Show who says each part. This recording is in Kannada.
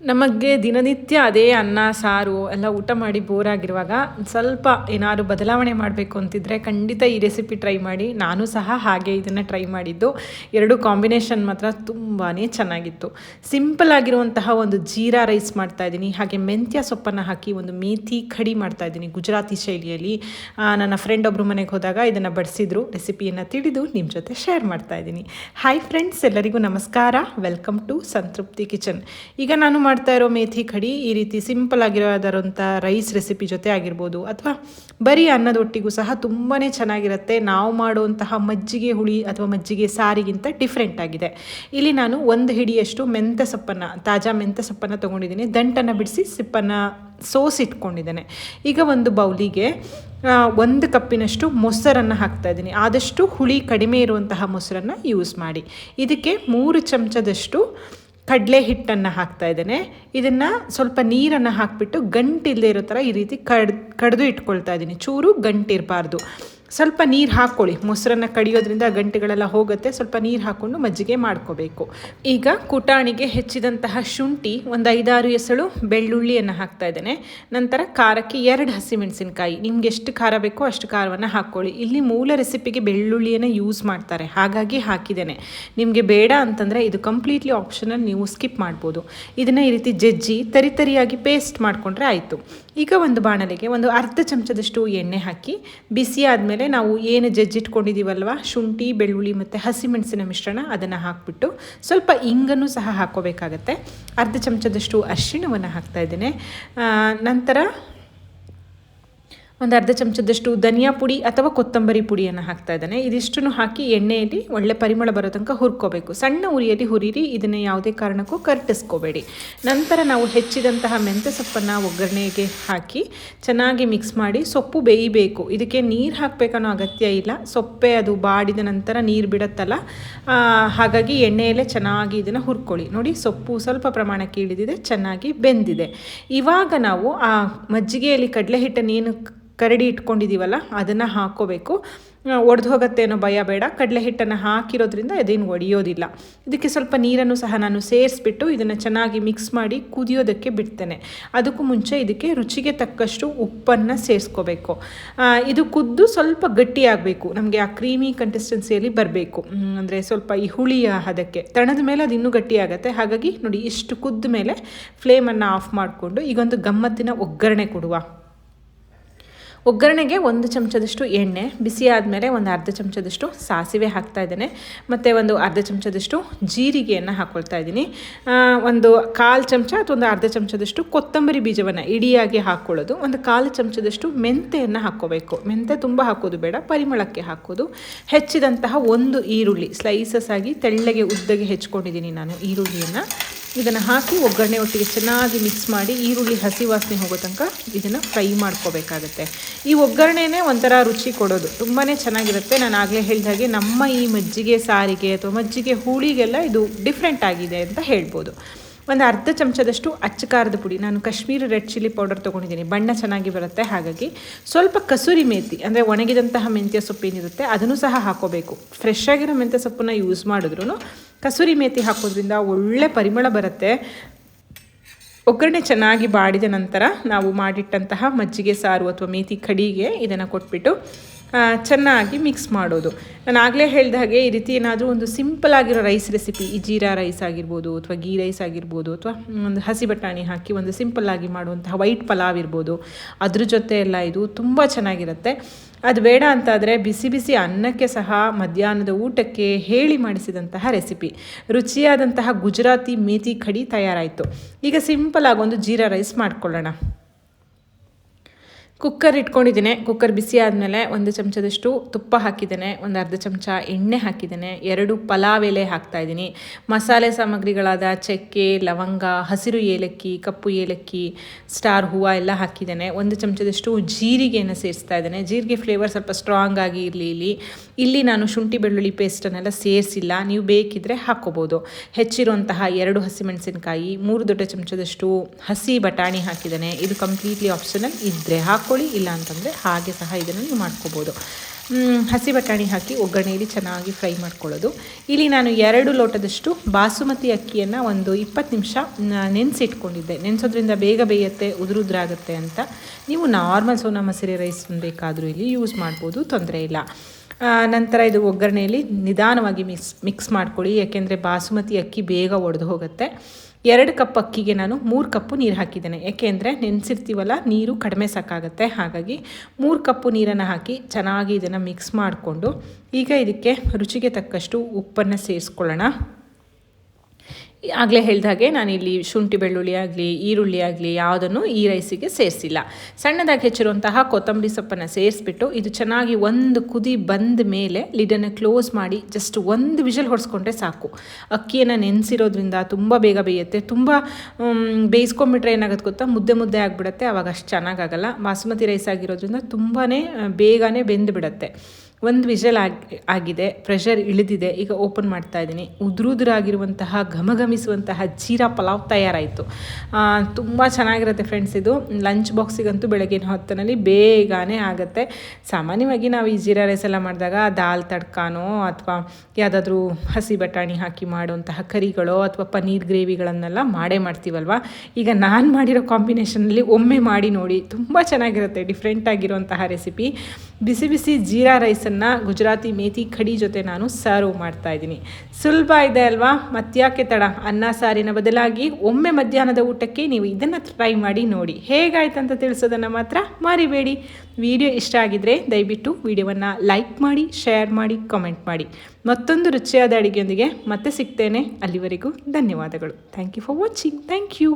Speaker 1: ನಮಗೆ ದಿನನಿತ್ಯ ಅದೇ ಅನ್ನ, ಸಾರು ಎಲ್ಲ ಊಟ ಮಾಡಿ ಬೋರಾಗಿರುವಾಗ ಸ್ವಲ್ಪ ಏನಾದ್ರು ಬದಲಾವಣೆ ಮಾಡಬೇಕು ಅಂತಿದ್ರೆ ಖಂಡಿತ ಈ ರೆಸಿಪಿ ಟ್ರೈ ಮಾಡಿ. ನಾನು ಸಹ ಹಾಗೆ ಇದನ್ನು ಟ್ರೈ ಮಾಡಿದ್ದು. ಎರಡು ಕಾಂಬಿನೇಷನ್ ಮಾತ್ರ ತುಂಬಾ ಚೆನ್ನಾಗಿತ್ತು. ಸಿಂಪಲ್ ಆಗಿರುವಂತಹ ಒಂದು ಜೀರಾ ರೈಸ್ ಮಾಡ್ತಾ ಇದ್ದೀನಿ. ಹಾಗೆ ಮೆಂತ್ಯ ಸೊಪ್ಪನ್ನು ಹಾಕಿ ಒಂದು ಮೇಥಿ ಕಡಿ ಮಾಡ್ತಾ ಇದ್ದೀನಿ ಗುಜರಾತಿ ಶೈಲಿಯಲ್ಲಿ. ನನ್ನ ಫ್ರೆಂಡ್ ಒಬ್ಬರು ಮನೆಗೆ ಹೋದಾಗ ಇದನ್ನು ಬಡಿಸಿದ್ರು. ರೆಸಿಪಿಯನ್ನು ತಿಳಿದು ನಿಮ್ಮ ಜೊತೆ ಶೇರ್ ಮಾಡ್ತಾ ಇದ್ದೀನಿ. ಹಾಯ್ ಫ್ರೆಂಡ್ಸ್ ಎಲ್ಲರಿಗೂ ನಮಸ್ಕಾರ. ವೆಲ್ಕಮ್ ಟು ಸಂತೃಪ್ತಿ ಕಿಚನ್ ಈಗ ನಾನು ಮಾಡ್ತಾ ಇರೋ ಮೇಥಿ ಕಡಿ ಈ ರೀತಿ ಸಿಂಪಲ್ ಆಗಿರೋದಾದಂಥ ರೈಸ್ ರೆಸಿಪಿ ಜೊತೆ ಆಗಿರ್ಬೋದು. ಅಥವಾ ಬರೀ ಅನ್ನದೊಟ್ಟಿಗೂ ಸಹ ತುಂಬಾ ಚೆನ್ನಾಗಿರುತ್ತೆ. ನಾವು ಮಾಡುವಂತಹ ಮಜ್ಜಿಗೆ ಹುಳಿ ಅಥವಾ ಮಜ್ಜಿಗೆ ಸಾರಿಗಿಂತ ಡಿಫ್ರೆಂಟ್ ಆಗಿದೆ. ಇಲ್ಲಿ ನಾನು ಒಂದು ಹಿಡಿಯಷ್ಟು ಮೆಂತ್ಯ ಸೊಪ್ಪನ್ನು ತಾಜಾ ಮೆಂತ್ಯ ಸೊಪ್ಪನ್ನು ತೊಗೊಂಡಿದ್ದೀನಿ. ದಂಟನ್ನು ಬಿಡಿಸಿ ಸಿಪ್ಪನ್ನು ಸೋಸಿಟ್ಕೊಂಡಿದ್ದೇನೆ ಈಗ ಒಂದು ಬೌಲಿಗೆ ಒಂದು ಕಪ್ಪಿನಷ್ಟು ಮೊಸರನ್ನು ಹಾಕ್ತಾ ಇದ್ದೀನಿ. ಆದಷ್ಟು ಹುಳಿ ಕಡಿಮೆ ಇರುವಂತಹ ಮೊಸರನ್ನು ಯೂಸ್ ಮಾಡಿ. ಇದಕ್ಕೆ ಮೂರು ಚಮಚದಷ್ಟು ಕಡಲೆ ಹಿಟ್ಟನ್ನು ಹಾಕ್ತಾ ಇದ್ದೇನೆ. ಇದನ್ನು ಸ್ವಲ್ಪ ನೀರನ್ನು ಹಾಕಿಬಿಟ್ಟು ಗಂಟಿಲ್ಲದೆ ಇರೋ ಥರ ಈ ರೀತಿ ಕಡ್, ಕಡಿದು ಇಟ್ಕೊಳ್ತಾ ಇದ್ದೀನಿ. ಚೂರು ಗಂಟಿರಬಾರ್ದು. ಸ್ವಲ್ಪ ನೀರು ಹಾಕ್ಕೊಳ್ಳಿ ಮೊಸರನ್ನು ಕಡಿಯೋದ್ರಿಂದ ಗಂಟೆಗಳೆಲ್ಲ ಹೋಗುತ್ತೆ. ಸ್ವಲ್ಪ ನೀರು ಹಾಕ್ಕೊಂಡು ಮಜ್ಜಿಗೆ ಮಾಡ್ಕೋಬೇಕು. ಈಗ ಕುಟಾಣಿಗೆ ಹೆಚ್ಚಿದಂತಹ ಶುಂಠಿ ಒಂದು ಐದಾರು ಎಸಳು ಬೆಳ್ಳುಳ್ಳಿಯನ್ನು ಹಾಕ್ತಾ ಇದ್ದೇನೆ. ನಂತರ ಖಾರಕ್ಕೆ ಎರಡು ಹಸಿಮೆಣಸಿನಕಾಯಿ. ನಿಮ್ಗೆ ಎಷ್ಟು ಖಾರ ಬೇಕೋ ಅಷ್ಟು ಖಾರವನ್ನು ಹಾಕ್ಕೊಳ್ಳಿ ಇಲ್ಲಿ ಮೂಲ ರೆಸಿಪಿಗೆ ಬೆಳ್ಳುಳ್ಳಿಯನ್ನು ಯೂಸ್ ಮಾಡ್ತಾರೆ. ಹಾಗಾಗಿ ಹಾಕಿದ್ದೇನೆ. ನಿಮಗೆ ಬೇಡ ಅಂತಂದರೆ ಇದು ಕಂಪ್ಲೀಟ್ಲಿ ಆಪ್ಷನಲ್ ನೀವು ಸ್ಕಿಪ್ ಮಾಡ್ಬೋದು. ಇದನ್ನು ಈ ರೀತಿ ಜಜ್ಜಿ ತರಿತರಿಯಾಗಿ ಪೇಸ್ಟ್ ಮಾಡಿಕೊಂಡ್ರೆ ಆಯಿತು. ಈಗ ಒಂದು ಬಾಣಲೆಗೆ ಒಂದು ಅರ್ಧ ಚಮಚದಷ್ಟು ಎಣ್ಣೆ ಹಾಕಿ, ಬಿಸಿ ಆದಮೇಲೆ ನಾವು ಏನು ಜಜ್ಜಿಟ್ಕೊಂಡಿದ್ದೀವಲ್ವ ಶುಂಠಿ, ಬೆಳ್ಳುಳ್ಳಿ ಮತ್ತು ಹಸಿಮೆಣಸಿನ ಮಿಶ್ರಣ ಅದನ್ನು ಹಾಕ್ಬಿಟ್ಟು ಸ್ವಲ್ಪ ಇಂಗನ್ನು ಸಹ ಹಾಕ್ಕೋಬೇಕಾಗತ್ತೆ. ಅರ್ಧ ಚಮಚದಷ್ಟು ಅರಿಶಿಣವನ್ನು ಹಾಕ್ತಾ ಇದ್ದೇನೆ. ನಂತರ ಒಂದು ಅರ್ಧ ಚಮಚದಷ್ಟು ಧನಿಯಾ ಪುಡಿ ಅಥವಾ ಕೊತ್ತಂಬರಿ ಪುಡಿಯನ್ನು ಹಾಕ್ತಾ ಇದ್ದಾನೆ. ಇದಿಷ್ಟನ್ನು ಹಾಕಿ ಎಣ್ಣೆಯಲ್ಲಿ ಒಳ್ಳೆ ಪರಿಮಳ ಬರೋ ತನಕ ಹುರ್ಕೋಬೇಕು. ಸಣ್ಣ ಉರಿಯಲ್ಲಿ ಹುರಿರಿ, ಇದನ್ನು ಯಾವುದೇ ಕಾರಣಕ್ಕೂ ಕರ್ಟಿಸ್ಕೋಬೇಡಿ. ನಂತರ ನಾವು ಹೆಚ್ಚಿದಂತಹ ಮೆಂತ್ಯ ಸೊಪ್ಪನ್ನು ಒಗ್ಗರಣೆಗೆ ಹಾಕಿ ಚೆನ್ನಾಗಿ ಮಿಕ್ಸ್ ಮಾಡಿ ಸೊಪ್ಪು ಬೇಯಬೇಕು. ಇದಕ್ಕೆ ನೀರು ಹಾಕಬೇಕನ್ನೋ ಅಗತ್ಯ ಇಲ್ಲ. ಸೊಪ್ಪೆ ಅದು ಬಾಡಿದ ನಂತರ ನೀರು ಬಿಡುತ್ತಲ್ಲ. ಹಾಗಾಗಿ ಎಣ್ಣೆಯಲ್ಲೇ ಚೆನ್ನಾಗಿ ಇದನ್ನು ಹುರ್ಕೊಳ್ಳಿ. ನೋಡಿ, ಸೊಪ್ಪು ಸ್ವಲ್ಪ ಪ್ರಮಾಣಕ್ಕೆ ಇಳಿದಿದೆ, ಚೆನ್ನಾಗಿ ಬೆಂದಿದೆ. ಇವಾಗ ನಾವು ಆ ಮಜ್ಜಿಗೆಯಲ್ಲಿ ಕಡಲೆ ಹಿಟ್ಟನ್ನು ಏನು ಕರಡಿ ಇಟ್ಕೊಂಡಿದ್ದೀವಲ್ಲ ಅದನ್ನು ಹಾಕ್ಕೋಬೇಕು ಒಡೆದು ಹೋಗುತ್ತೆ ಅನ್ನೋ ಭಯ ಬೇಡ. ಕಡಲೆ ಹಿಟ್ಟನ್ನು ಹಾಕಿರೋದ್ರಿಂದ ಅದೇನು ಒಡೆಯೋದಿಲ್ಲ. ಇದಕ್ಕೆ ಸ್ವಲ್ಪ ನೀರನ್ನು ಸಹ ನಾನು ಸೇರಿಸ್ಬಿಟ್ಟು ಇದನ್ನು ಚೆನ್ನಾಗಿ ಮಿಕ್ಸ್ ಮಾಡಿ ಕುದಿಯೋದಕ್ಕೆ ಬಿಡ್ತೇನೆ. ಅದಕ್ಕೂ ಮುಂಚೆ ಇದಕ್ಕೆ ರುಚಿಗೆ ತಕ್ಕಷ್ಟು ಉಪ್ಪನ್ನು ಸೇರಿಸ್ಕೋಬೇಕು. ಇದು ಕುದ್ದು ಸ್ವಲ್ಪ ಗಟ್ಟಿಯಾಗಬೇಕು ನಮಗೆ ಆ ಕ್ರೀಮಿ ಕನ್ಸಿಸ್ಟೆನ್ಸಿಯಲ್ಲಿ ಬರಬೇಕು. ಅಂದರೆ ಸ್ವಲ್ಪ ಈ ಹುಳಿ ಅದಕ್ಕೆ ತಣದ ಮೇಲೆ ಅದು ಇನ್ನೂ ಗಟ್ಟಿಯಾಗತ್ತೆ ಹಾಗಾಗಿ ನೋಡಿ ಇಷ್ಟು ಕುದ್ದ ಮೇಲೆ ಫ್ಲೇಮನ್ನು ಆಫ್ ಮಾಡಿಕೊಂಡು ಈಗೊಂದು ಗಮ್ಮತ್ತಿನ ಒಗ್ಗರಣೆ ಕೊಡುವ. ಒಗ್ಗರಣೆಗೆ ಒಂದು ಚಮಚದಷ್ಟು ಎಣ್ಣೆ, ಬಿಸಿ ಆದಮೇಲೆ ಒಂದು ಅರ್ಧ ಚಮಚದಷ್ಟು ಸಾಸಿವೆ ಹಾಕ್ತಾ ಇದ್ದೇನೆ. ಮತ್ತು ಒಂದು ಅರ್ಧ ಚಮಚದಷ್ಟು ಜೀರಿಗೆಯನ್ನು ಹಾಕ್ಕೊಳ್ತಾ ಇದ್ದೀನಿ. ಒಂದು ಕಾಲು ಚಮಚ ಅಥವಾ ಒಂದು ಅರ್ಧ ಚಮಚದಷ್ಟು ಕೊತ್ತಂಬರಿ ಬೀಜವನ್ನು ಇಡಿಯಾಗಿ ಹಾಕ್ಕೊಳ್ಳೋದು ಒಂದು ಕಾಲು ಚಮಚದಷ್ಟು ಮೆಂತೆಯನ್ನು ಹಾಕ್ಕೋಬೇಕು. ಮೆಂತೆ ತುಂಬ ಹಾಕೋದು ಬೇಡ, ಪರಿಮಳಕ್ಕೆ ಹಾಕೋದು. ಹೆಚ್ಚಿದಂತಹ ಒಂದು ಈರುಳ್ಳಿ ಸ್ಲೈಸಸ್ ಆಗಿ ತೆಳ್ಳಗೆ ಉದ್ದಗೆ ಹೆಚ್ಕೊಂಡಿದ್ದೀನಿ ನಾನು ಈರುಳ್ಳಿಯನ್ನು. ಇದನ್ನು ಹಾಕಿ ಒಗ್ಗರಣೆ ಒಟ್ಟಿಗೆ ಚೆನ್ನಾಗಿ ಮಿಕ್ಸ್ ಮಾಡಿ ಈರುಳ್ಳಿ, ಹಸಿ ವಾಸನೆ ಹೋಗೋ ತನಕ ಇದನ್ನು ಫ್ರೈ ಮಾಡ್ಕೋಬೇಕಾಗತ್ತೆ. ಈ ಒಗ್ಗರಣೆನೇ ಒಂಥರ ರುಚಿ ಕೊಡೋದು. ತುಂಬಾ ಚೆನ್ನಾಗಿರುತ್ತೆ. ನಾನು ಆಗಲೇ ಹೇಳಿದ ಹಾಗೆ ನಮ್ಮ ಈ ಮಜ್ಜಿಗೆ ಸಾರಿಗೆ ಅಥವಾ ಮಜ್ಜಿಗೆ ಹುಳಿಗೆಲ್ಲ ಇದು ಡಿಫ್ರೆಂಟ್ ಆಗಿದೆ ಅಂತ ಹೇಳ್ಬೋದು. ಒಂದು ಅರ್ಧ ಚಮಚದಷ್ಟು ಅಚ್ಚ ಖಾರದ ಪುಡಿ. ನಾನು ಕಾಶ್ಮೀರಿ ರೆಡ್ ಚಿಲ್ಲಿ ಪೌಡರ್ ತೊಗೊಂಡಿದ್ದೀನಿ. ಬಣ್ಣ ಚೆನ್ನಾಗಿ ಬರುತ್ತೆ, ಹಾಗಾಗಿ. ಸ್ವಲ್ಪ ಕಸೂರಿ ಮೇಥಿ ಅಂದರೆ ಒಣಗಿದಂತಹ ಮೆಂತ್ಯ ಸೊಪ್ಪೇನಿರುತ್ತೆ ಅದನ್ನು ಸಹ ಹಾಕೋಬೇಕು. ಫ್ರೆಶ್ ಆಗಿರೋ ಮೆಂತ್ಯ ಸೊಪ್ಪನ್ನ ಯೂಸ್ ಮಾಡಿದ್ರು ಕಸೂರಿ ಮೇತಿ ಹಾಕೋದ್ರಿಂದ ಒಳ್ಳೆ ಪರಿಮಳ ಬರುತ್ತೆ. ಒಗ್ಗರಣೆ ಚೆನ್ನಾಗಿ ಬಾಡಿದ ನಂತರ ನಾವು ಮಾಡಿಟ್ಟಂತಹ ಮಜ್ಜಿಗೆ ಸಾರು ಅಥವಾ ಮೇಥಿ ಕಡಿಗೆ ಇದನ್ನು ಕೊಟ್ಬಿಟ್ಟು ಚೆನ್ನಾಗಿ ಮಿಕ್ಸ್ ಮಾಡೋದು. ನಾನು ಆಗಲೇ ಹೇಳಿದ ಹಾಗೆ ಈ ರೀತಿ ಏನಾದರೂ ಒಂದು ಸಿಂಪಲ್ ಆಗಿರೋ ರೈಸ್ ರೆಸಿಪಿ ಈ ಜೀರಾ ರೈಸ್ ಆಗಿರ್ಬೋದು ಅಥವಾ ಗೀ ರೈಸ್ ಆಗಿರ್ಬೋದು ಅಥವಾ ಒಂದು ಹಸಿ ಬಟಾಣಿ ಹಾಕಿ ಒಂದು ಸಿಂಪಲ್ ಆಗಿ ಮಾಡುವಂತಹ ವೈಟ್ ಪಲಾವ್ ಇರ್ಬೋದು. ಅದ್ರ ಜೊತೆ ಎಲ್ಲ ಇದು ತುಂಬ ಚೆನ್ನಾಗಿರುತ್ತೆ. ಅದು ಬೇಡ ಅಂತಾದರೆ ಬಿಸಿ ಬಿಸಿ ಅನ್ನಕ್ಕೆ ಸಹ ಮಧ್ಯಾಹ್ನದ ಊಟಕ್ಕೆ ಹೇಳಿ ಮಾಡಿಸಿದಂತಹ ರೆಸಿಪಿ ರುಚಿಯಾದಂತಹ ಗುಜರಾತಿ ಮೇತಿ ಕಡಿ ತಯಾರಾಯಿತು. ಈಗ ಸಿಂಪಲ್ ಆಗಿ ಒಂದು ಜೀರಾ ರೈಸ್ ಮಾಡ್ಕೊಳ್ಳೋಣ. ಕುಕ್ಕರ್ ಇಟ್ಕೊಂಡಿದ್ದೀನಿ. ಕುಕ್ಕರ್ ಬಿಸಿ ಆದಮೇಲೆ ಒಂದು ಚಮಚದಷ್ಟು ತುಪ್ಪ ಹಾಕಿದ್ದೇನೆ. ಒಂದು ಅರ್ಧ ಚಮಚ ಎಣ್ಣೆ ಹಾಕಿದ್ದೇನೆ. ಎರಡು ಪಲಾವ್ ಎಲೆ ಹಾಕ್ತಾ ಇದ್ದೀನಿ. ಮಸಾಲೆ ಸಾಮಗ್ರಿಗಳಾದ ಚಕ್ಕೆ, ಲವಂಗ, ಹಸಿರು ಏಲಕ್ಕಿ, ಕಪ್ಪು ಏಲಕ್ಕಿ, ಸ್ಟಾರ್ ಹೂವು ಎಲ್ಲ ಹಾಕಿದ್ದೇನೆ. ಒಂದು ಚಮಚದಷ್ಟು ಜೀರಿಗೆಯನ್ನು ಸೇರಿಸ್ತಾ ಇದ್ದೇನೆ. ಜೀರಿಗೆ ಫ್ಲೇವರ್ ಸ್ವಲ್ಪ ಸ್ಟ್ರಾಂಗ್ ಆಗಿ ಇರಲಿ ಇಲ್ಲಿ. ಇಲ್ಲಿ ನಾನು ಶುಂಠಿ ಬೆಳ್ಳುಳ್ಳಿ ಪೇಸ್ಟನ್ನೆಲ್ಲ ಸೇರಿಸಿಲ್ಲ. ನೀವು ಬೇಕಿದ್ದರೆ ಹಾಕ್ಕೋಬೋದು. ಹೆಚ್ಚಿರುವಂತಹ ಎರಡು ಹಸಿಮೆಣಸಿನಕಾಯಿ, ಮೂರು ದೊಡ್ಡ ಚಮಚದಷ್ಟು ಹಸಿ ಬಟಾಣಿ ಹಾಕಿದ್ದೇನೆ. ಇದು ಕಂಪ್ಲೀಟ್ಲಿ ಆಪ್ಷನಲ್ ಇದ್ದರೆ ಹಾಕಿ ಮಾಡ್ಕೊಳ್ಳಿ ಇಲ್ಲ ಅಂತಂದರೆ ಹಾಗೆ ಸಹ ಇದನ್ನು ನೀವು ಮಾಡ್ಕೋಬೋದು. ಹಸಿ ಬಟಾಣಿ ಹಾಕಿ ಒಗ್ಗರಣೆಯಲ್ಲಿ ಚೆನ್ನಾಗಿ ಫ್ರೈ ಮಾಡ್ಕೊಳ್ಳೋದು. ಇಲ್ಲಿ ನಾನು ಎರಡು ಲೋಟದಷ್ಟು ಬಾಸುಮತಿ ಅಕ್ಕಿಯನ್ನು ಒಂದು ಇಪ್ಪತ್ತು ನಿಮಿಷ ನೆನೆಸಿಟ್ಕೊಂಡಿದ್ದೆ. ನೆನೆಸೋದ್ರಿಂದ ಬೇಗ ಬೇಯುತ್ತೆ, ಉದುರುದ್ರಾಗುತ್ತೆ ಅಂತ. ನೀವು ನಾರ್ಮಲ್ ಸೋನಾ ಮಸೂರಿ ರೈಸ್ ಬೇಕಾದರೂ ಇಲ್ಲಿ ಯೂಸ್ ಮಾಡ್ಬೋದು, ತೊಂದರೆ ಇಲ್ಲ. ನಂತರ ಇದು ಒಗ್ಗರಣೆಯಲ್ಲಿ ನಿಧಾನವಾಗಿ ಮಿಕ್ಸ್ ಮಿಕ್ಸ್ ಮಾಡ್ಕೊಳ್ಳಿ. ಯಾಕೆಂದರೆ ಬಾಸುಮತಿ ಅಕ್ಕಿ ಬೇಗ ಒಡೆದು ಹೋಗುತ್ತೆ. ಎರಡು ಕಪ್ ಅಕ್ಕಿಗೆ ನಾನು ಮೂರು ಕಪ್ಪು ನೀರು ಹಾಕಿದ್ದೇನೆ. ಏಕೆಂದರೆ ನೆನೆಸಿರ್ತೀವಲ್ಲ, ನೀರು ಕಡಿಮೆ ಸಾಕಾಗುತ್ತೆ. ಹಾಗಾಗಿ ಮೂರು ಕಪ್ಪು ನೀರನ್ನು ಹಾಕಿ ಚೆನ್ನಾಗಿ ಇದನ್ನು ಮಿಕ್ಸ್ ಮಾಡಿಕೊಂಡು ಈಗ ಇದಕ್ಕೆ ರುಚಿಗೆ ತಕ್ಕಷ್ಟು ಉಪ್ಪನ್ನು ಸೇರಿಸ್ಕೊಳ್ಳೋಣ. ಆಗಲೇ ಹೇಳಿದ ಹಾಗೆ ನಾನಿಲ್ಲಿ ಶುಂಠಿ ಬೆಳ್ಳುಳ್ಳಿ ಆಗಲಿ, ಈರುಳ್ಳಿ ಆಗಲಿ ಯಾವುದನ್ನು ಈ ರೈಸಿಗೆ ಸೇರಿಸಿಲ್ಲ. ಸಣ್ಣದಾಗಿ ಹೆಚ್ಚಿರುವಂತಹ ಕೊತ್ತಂಬರಿ ಸೊಪ್ಪನ್ನು ಸೇರಿಸ್ಬಿಟ್ಟು ಇದು ಚೆನ್ನಾಗಿ ಒಂದು ಕುದಿ ಬಂದ ಮೇಲೆ ಲಿಡನ್ನು ಕ್ಲೋಸ್ ಮಾಡಿ ಜಸ್ಟ್ ಒಂದು ವಿಷಲ್ ಹೊಡೆಸ್ಕೊಂಡ್ರೆ ಸಾಕು. ಅಕ್ಕಿಯನ್ನು ನೆನೆಸಿರೋದ್ರಿಂದ ತುಂಬ ಬೇಗ ಬೇಯುತ್ತೆ. ತುಂಬ ಬೇಯಿಸ್ಕೊಂಬಿಟ್ರೆ ಏನಾಗುತ್ತೆ ಗೊತ್ತಾ? ಮುದ್ದೆ ಮುದ್ದೆ ಆಗಿಬಿಡುತ್ತೆ. ಆವಾಗ ಅಷ್ಟು ಚೆನ್ನಾಗಾಗಲ್ಲ ಬಾಸುಮತಿ ರೈಸ್ ಆಗಿರೋದ್ರಿಂದ ತುಂಬಾ ಬೇಗನೆ ಬೆಂದು ಬಿಡುತ್ತೆ ಒಂದು ವಿಷಲ್ ಆಗಿ, ಆಗಿದೆ ಪ್ರೆಷರ್ ಇಳಿದಿದೆ, ಈಗ ಓಪನ್ ಮಾಡ್ತಾ ಇದ್ದೀನಿ. ಉದುರುದುರಾಗಿರುವಂತಹ, ಘಮಘಮಿಸುವಂತಹ ಜೀರಾ ಪಲಾವ್ ತಯಾರಾಯಿತು. ತುಂಬ ಚೆನ್ನಾಗಿರುತ್ತೆ ಫ್ರೆಂಡ್ಸ್ ಇದು. ಲಂಚ್ ಬಾಕ್ಸಿಗಂತೂ ಬೆಳಗಿನ ಹೊತ್ತಿನಲ್ಲಿ ಬೇಗನೆ ಆಗುತ್ತೆ. ಸಾಮಾನ್ಯವಾಗಿ ನಾವು ಈ ಜೀರಾ ರೈಸ್ ಎಲ್ಲ ಮಾಡಿದಾಗ ದಾಲ್ ತಡ್ಕಾನೋ, ಅಥವಾ ಯಾವುದಾದ್ರೂ ಹಸಿ ಬಟಾಣಿ ಹಾಕಿ ಮಾಡುವಂತಹ ಕರಿಗಳೋ, ಅಥವಾ ಪನ್ನೀರ್ ಗ್ರೇವಿಗಳನ್ನೆಲ್ಲ ಮಾಡೇ ಮಾಡ್ತೀವಲ್ವ? ಈಗ ನಾನು ಮಾಡಿರೋ ಕಾಂಬಿನೇಷನಲ್ಲಿ ಒಮ್ಮೆ ಮಾಡಿ ನೋಡಿ, ತುಂಬ ಚೆನ್ನಾಗಿರುತ್ತೆ ಡಿಫ್ರೆಂಟಾಗಿರುವಂತಹ ರೆಸಿಪಿ ಬಿಸಿ ಬಿಸಿ ಜೀರಾ ರೈಸನ್ನು ಗುಜರಾತಿ ಮೇಥಿ ಕಡಿ ಜೊತೆ ನಾನು ಸರ್ವ್ ಮಾಡ್ತಾ ಇದ್ದೀನಿ. ಸುಲಭ ಇದೆ ಅಲ್ವಾ? ಮತ್ತ್ಯಾಕೆ ತಡ? ಅನ್ನ ಸಾರಿನ ಬದಲಾಗಿ ಒಮ್ಮೆ ಮಧ್ಯಾಹ್ನದ ಊಟಕ್ಕೆ ನೀವು ಇದನ್ನು ಟ್ರೈ ಮಾಡಿ ನೋಡಿ. ಹೇಗಾಯ್ತು ಅಂತ ತಿಳಿಸೋದನ್ನು ಮಾತ್ರ ಮರಿಬೇಡಿ. ವಿಡಿಯೋ ಇಷ್ಟ ಆಗಿದ್ರೆ ದಯವಿಟ್ಟು ವಿಡಿಯೋವನ್ನು ಲೈಕ್ ಮಾಡಿ ಶೇರ್ ಮಾಡಿ ಕಮೆಂಟ್ ಮಾಡಿ. ಮತ್ತೊಂದು ರುಚಿಯಾದ ಅಡುಗೆಯೊಂದಿಗೆ ಮತ್ತೆ ಸಿಗ್ತೇನೆ. ಅಲ್ಲಿವರೆಗೂ ಧನ್ಯವಾದಗಳು. Thank you for watching thank you